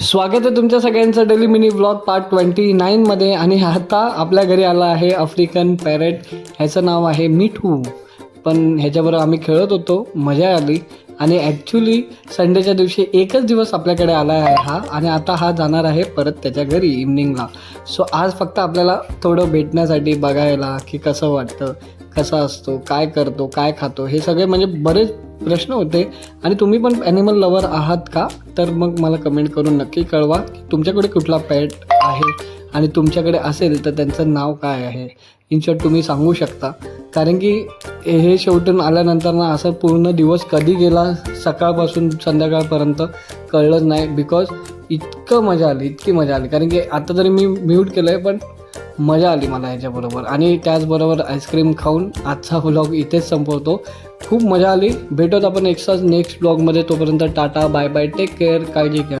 स्वागत आहे तुमच्या सगळ्यांचं daily mini blog part twenty नाईनमध्ये आणि आता आपल्या घरी आला आहे आफ्रिकन पॅरेट ह्याचं नाव आहे मिठू. पण ह्याच्याबरोबर आम्ही खेळत होतो. मजा आली. आणि ॲक्च्युली संडेच्या दिवशी एकच दिवस आपल्याकडे आला आहे हा. आणि आता हा जाणार आहे परत त्याच्या घरी इव्हनिंगला सो आज फक्त आपल्याला थोडं भेटण्यासाठी बघायला की कसं वाटतं. कसा असतो काय करतो काय खातो हे सगळे म्हणजे बरेच प्रश्न होते. आणि तुम्ही पण ॲनिमल लवर आहात का? तर मग मला कमेंट करून नक्की कळवा की तुमच्याकडे कुठला पॅट आहे आणि तुमच्याकडे असेल तर त्यांचं नाव काय आहे. इन शॉर्ट तुम्ही सांगू शकता. कारण की हे शेवटून आल्यानंतर ना असं पूर्ण दिवस कधी गेला सकाळपासून संध्याकाळपर्यंत कळलंच नाही. बिकॉज इतकं मजा आली इतकी मजा आली. कारण की आता तरी मी म्यूट केलं आहे पण मजा आली मला याच्याबरोबर. आणि त्याचबरोबर आईस्क्रीम खाऊन आजचा व्लॉग इथेच संपवतो. खूप मजा आली. भेटत आपण एक्स्ट्रा नेक्स्ट ब्लॉगमध्ये तोपर्यंत tata bye bye take care काळजी घ्या.